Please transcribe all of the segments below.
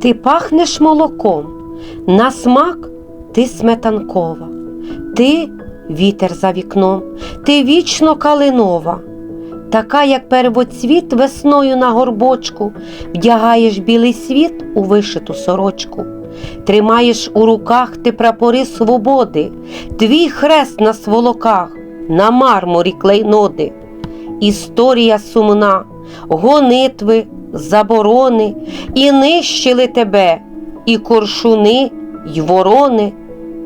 Ти пахнеш молоком, на смак ти сметанкова, ти вітер за вікном, ти вічно калинова, така, як первоцвіт весною на горбочку, вдягаєш білий світ у вишиту сорочку, тримаєш у руках ти прапори свободи, твій хрест на сволоках, на мармурі клейноди. Історія сумна, гонитви, заборони, і нищили тебе, і коршуни, й ворони.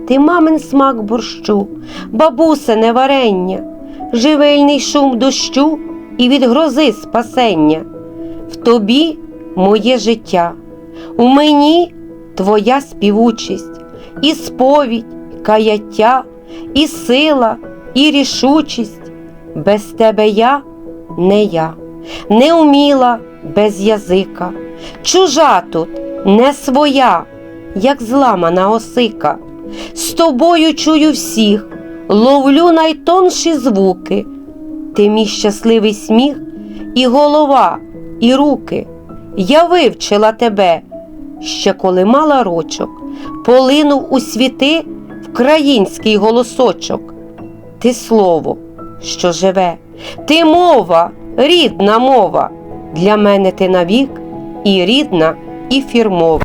Ти мамин смак борщу, бабусине варення, живельний шум дощу і від грози спасення. В тобі моє життя, у мені твоя співучість, і сповідь, каяття, і сила, і рішучість. Без тебе я не я, не уміла без язика, чужа тут, не своя, як зламана осика. З тобою чую всіх, ловлю найтонші звуки. Ти мій щасливий сміх, і голова, і руки. Я вивчила тебе, ще коли мала рочок, полинув у світи вкраїнський голосочок. Ти слово, що живе, ти мова, рідна мова. Для мене ти навік і рідна, і фірмова.